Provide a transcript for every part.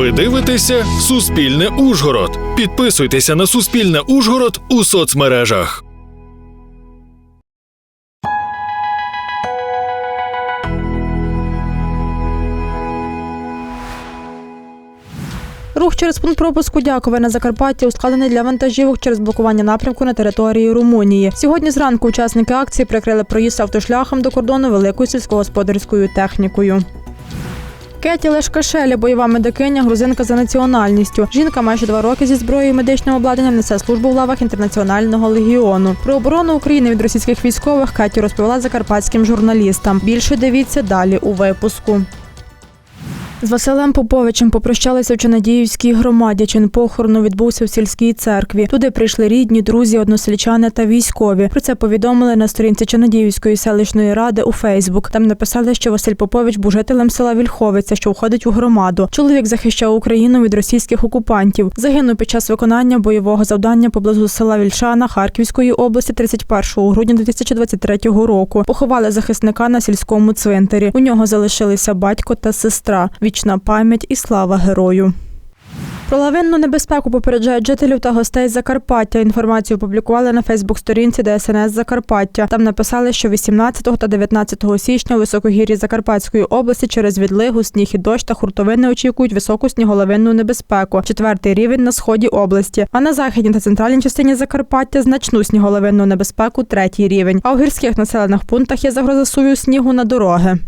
Ви дивитеся Суспільне Ужгород. Підписуйтеся на Суспільне Ужгород у соцмережах. Рух через пункт пропуску Дякове на Закарпатті ускладений для вантажівок через блокування напрямку на території Румунії. Сьогодні зранку учасники акції прикрили проїзд автошляхом до кордону великою сільськогосподарською технікою. Кеті Лешкашеля, бойова медикиня, грузинка за національністю. Жінка майже два роки зі зброєю і медичним обладнанням несе службу в лавах інтернаціонального легіону. Про оборону України від російських військових Кеті розповіла закарпатським журналістам. Більше дивіться далі у випуску. З Василем Поповичем попрощалися в Чонадіївській громаді. Чин похорону відбувся в сільській церкві. Туди прийшли рідні, друзі, односельчани та військові. Про це повідомили на сторінці Чонадіївської селищної ради у Фейсбук. Там написали, що Василь Попович був жителем села Вільховиця, що входить у громаду. Чоловік захищав Україну від російських окупантів. Загинув під час виконання бойового завдання поблизу села Вільшана Харківської області 31 грудня 2023 року. Поховали захисника на сільському цвинтарі. У нього залишилися батько та сестра. Вічна пам'ять і слава герою. Про лавинну небезпеку попереджають жителів та гостей Закарпаття. Інформацію опублікували на Фейсбук-сторінці ДСНС Закарпаття. Там написали, що 18 та 19 січня у високогір'ї Закарпатської області через відлигу, сніг і дощ та хуртовини очікують високу сніголовинну небезпеку. Четвертий рівень на сході області. А на західній та центральній частині Закарпаття значну сніголовинну небезпеку третій рівень. А у гірських населених пунктах є загроза сувію снігу на дороги.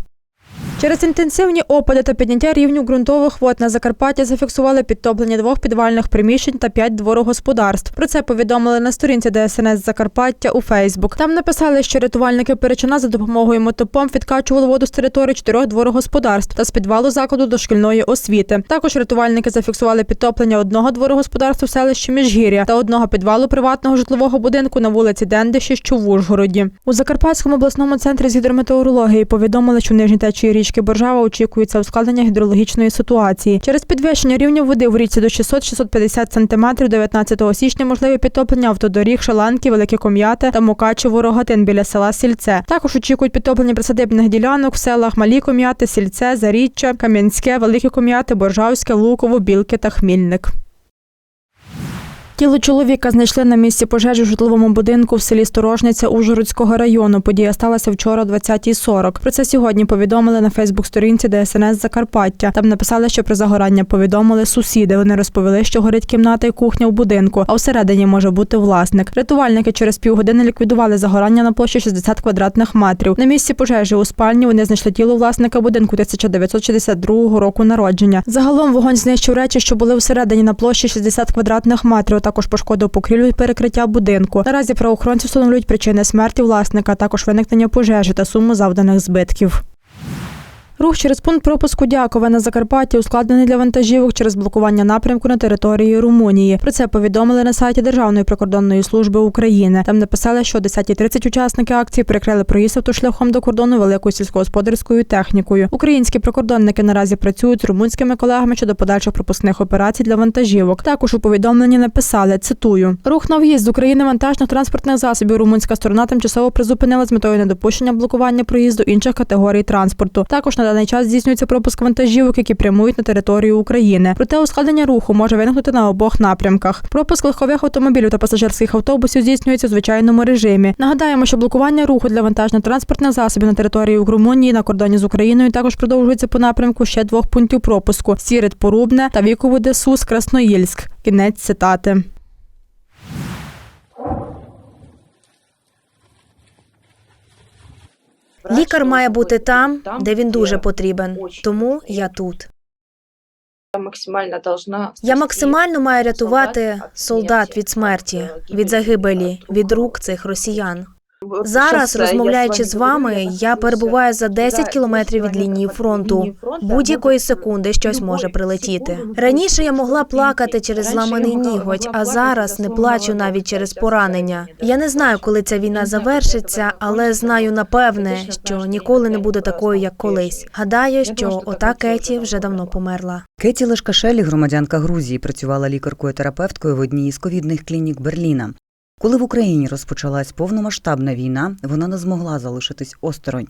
Через інтенсивні опади та підняття рівню ґрунтових вод на Закарпатті зафіксували підтоплення двох підвальних приміщень та п'ять дворогосподарств. Про це повідомили на сторінці ДСНС Закарпаття у Фейсбук. Там написали, що рятувальники Перечина за допомогою мотопомп відкачували воду з території чотирьох дворогосподарств та з підвалу закладу дошкільної освіти. Також рятувальники зафіксували підтоплення одного дворогосподарства в селищі Міжгір'я та одного підвалу приватного житлового будинку на вулиці Дендиші, що в Ужгороді. У Закарпатському обласному центрі з гідрометеорології повідомили, що в нижній течії річки Боржава очікується ускладнення гідрологічної ситуації. Через підвищення рівня води в річці до 600-650 см 19 січня можливе підтоплення автодоріг, Шаланки, Велике Ком'яте та Мукачево Рогатин біля села Сільце. Також очікують підтоплення присадибних ділянок в селах Малі Ком'яти, Сільце, Заріччя, Кам'янське, Велике Ком'яти, Боржавське, Луково, Білки та Хмільник. Тіло чоловіка знайшли на місці пожежі в житловому будинку в селі Сторожниця Ужгородського району. Подія сталася вчора о 20.40. Про це сьогодні повідомили на Фейсбук-сторінці ДСНС Закарпаття. Там написали, що про загорання повідомили сусіди. Вони розповіли, що горить кімната і кухня в будинку, а всередині може бути власник. Рятувальники через півгодини ліквідували загорання на площі 60 квадратних метрів. На місці пожежі у спальні вони знайшли тіло власника будинку 1962 року народження. Загалом вогонь знищив речі, що були всередині на площі 60 квадратних метрів. Також пошкодив покрівлю і перекриття будинку. Наразі правоохоронці встановлюють причини смерті власника, також виникнення пожежі та суму завданих збитків. Рух через пункт пропуску Дякове на Закарпатті ускладнений для вантажівок через блокування напрямку на території Румунії. Про це повідомили на сайті Державної прикордонної служби України. Там написали, що о 10.30 учасники акції перекрили проїзд автошляхом до кордону великою сільськогосподарською технікою. Українські прикордонники наразі працюють з румунськими колегами щодо подальших пропускних операцій для вантажівок. Також у повідомленні написали цитую: рух на в'їзд з України вантажних транспортних засобів. Румунська сторона тимчасово призупинила з метою недопущення блокування проїзду інших категорій транспорту. Також на даний час здійснюється пропуск вантажівок, які прямують на територію України. Проте ускладнення руху може виникнути на обох напрямках. Пропуск легкових автомобілів та пасажирських автобусів здійснюється у звичайному режимі. Нагадаємо, що блокування руху для вантажно-транспортних засобів на території Румунії на кордоні з Україною також продовжується по напрямку ще двох пунктів пропуску: Сірит Порубне та Вікову Десус Красноїльськ. Кінець цитати. Лікар має бути там, де він дуже потрібен. Тому я тут. Я максимально маю рятувати солдат від смерті, від загибелі, від рук цих росіян. Зараз, розмовляючи з вами, я перебуваю за 10 кілометрів від лінії фронту. Будь-якої секунди щось може прилетіти. Раніше я могла плакати через зламаний ніготь, а зараз не плачу навіть через поранення. Я не знаю, коли ця війна завершиться, але знаю напевне, що ніколи не буде такою, як колись. Гадаю, що ота Кеті вже давно померла. Кеті Лешкашелі, громадянка Грузії, працювала лікаркою-терапевткою в одній із ковідних клінік Берліна. Коли в Україні розпочалась повномасштабна війна, вона не змогла залишитись осторонь.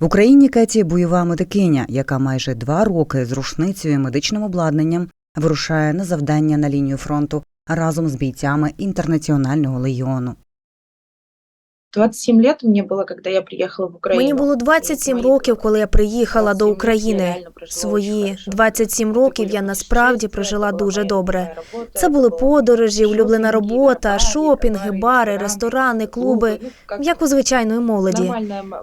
В Україні Кеті бойова медикиня, яка майже два роки з рушницею і медичним обладнанням вирушає на завдання на лінію фронту разом з бійцями інтернаціонального легіону. 27 лет мне было, когда я приехала в Украину. Мені було 27 років, коли я приїхала до України. Свої 27 років я насправді прожила дуже добре. Це були подорожі, улюблена робота, шопінги, бари, ресторани, клуби, як у звичайної молоді.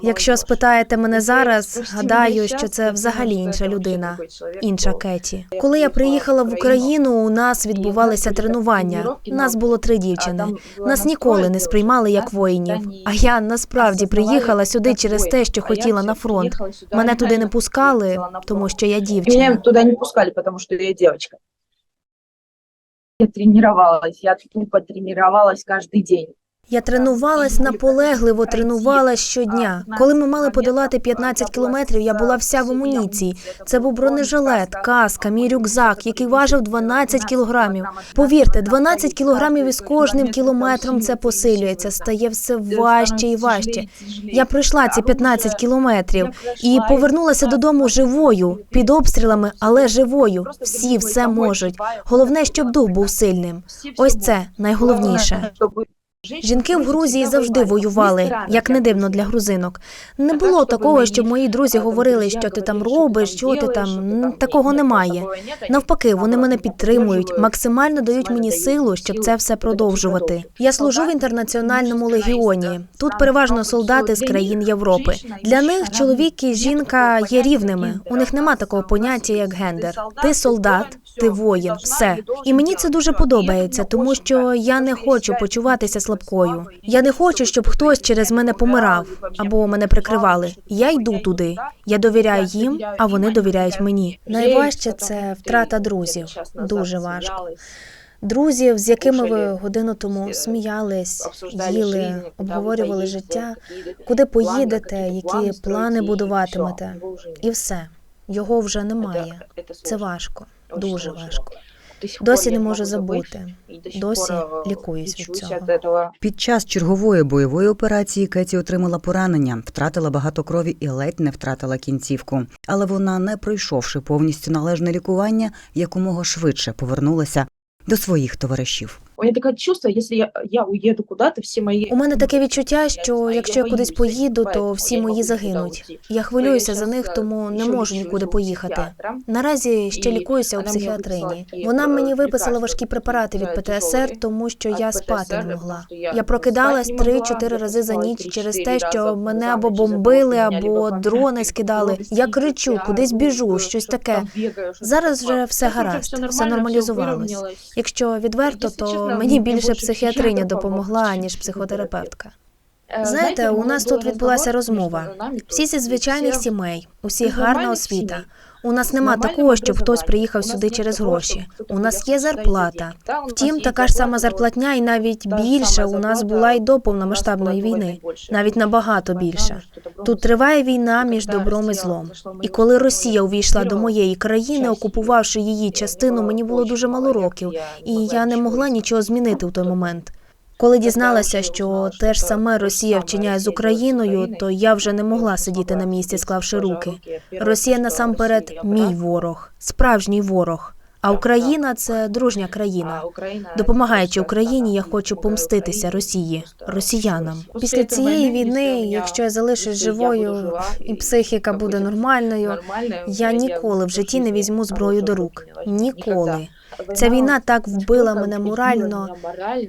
Якщо спитаєте мене зараз, гадаю, що це взагалі інша людина, інша Кеті. Коли я приїхала в Україну, у нас відбувалися тренування. Нас було три дівчини. Нас ніколи не сприймали як воїнів. А я насправді приїхала сюди через те, що хотіла на фронт. Мене туди не пускали, тому що я дівчина. дівчина. туди не пускали, тому що я дівчинка. Я тренувалася, я тупо тренувалася кожен день. Я тренувалась наполегливо, тренувалась щодня. Коли ми мали подолати 15 кілометрів, я була вся в амуніції. Це був бронежилет, каска, мій рюкзак, який важив 12 кілограмів. Повірте, 12 кілограмів із кожним кілометром це посилюється, стає все важче і важче. Я пройшла ці 15 кілометрів і повернулася додому живою, під обстрілами, але живою. Всі все можуть. Головне, щоб дух був сильним. Ось це найголовніше. Жінки в Грузії завжди воювали, як не дивно для грузинок. Не було такого, щоб мої друзі говорили, що ти там робиш, що ти там. Такого немає. Навпаки, вони мене підтримують, максимально дають мені силу, щоб це все продовжувати. Я служу в інтернаціональному легіоні. Тут переважно солдати з країн Європи. Для них чоловік і жінка є рівними. У них нема такого поняття, як гендер. Ти солдат, ти воїн, все. І мені це дуже подобається, тому що я не хочу почуватися слабкою. Я не хочу, щоб хтось через мене помирав або мене прикривали. Я йду туди. Я довіряю їм, а вони довіряють мені. Найважче це втрата друзів. Дуже важко. Друзів, з якими ви годину тому сміялись, їли, обговорювали життя, куди поїдете, які плани будуватимете, і все. Його вже немає. Це важко, дуже важко. Досі не можу забути. Досі лікуюсь від цього. Під час чергової бойової операції Кеті отримала поранення, втратила багато крові і ледь не втратила кінцівку. Але вона, не пройшовши повністю належне лікування, якомога швидше повернулася до своїх товаришів. У меня такое чувство, если я, я уеду куда-то, все мои... У мене таке відчуття, що якщо я кудись поїду, то всі мої загинуть. Я хвилююся за них, тому не можу нікуди поїхати. Наразі ще лікуюся у психіатрині. Вона мені виписала важкі препарати від ПТСР, тому що я спати не могла. Я прокидалась 3-4 рази за ніч через те, що мене або бомбили, або дрони скидали. Я кричу, кудись біжу, щось таке. Зараз вже все гаразд, все нормалізувалось. Якщо відверто, то мені більше психіатриня допомогла, ніж психотерапевтка. Знаєте, у нас тут відбулася розмова. Всі зі звичайних сімей, усі гарна освіта. У нас нема такого, щоб хтось приїхав сюди через гроші. У нас є зарплата. Втім, така ж сама зарплатня, і навіть більше у нас була й до повномасштабної війни, навіть набагато більше. Тут триває війна між добром і злом. І коли Росія увійшла до моєї країни, окупувавши її частину, мені було дуже мало років, і я не могла нічого змінити в той момент. Коли дізналася, що те ж саме Росія вчиняє з Україною, то я вже не могла сидіти на місці, склавши руки. Росія насамперед мій ворог, справжній ворог. А Україна це дружня країна. Допомагаючи Україні, я хочу помститися Росії, росіянам. Після цієї війни, якщо я залишусь живою і психіка буде нормальною, я ніколи в житті не візьму зброю до рук. Ніколи. Ця війна так вбила мене морально.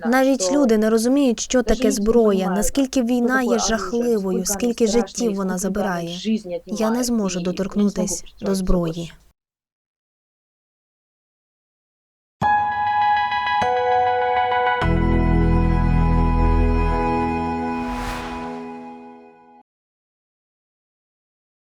Навіть люди не розуміють, що таке зброя, наскільки війна є жахливою, скільки життів вона забирає. Я не зможу доторкнутись до зброї.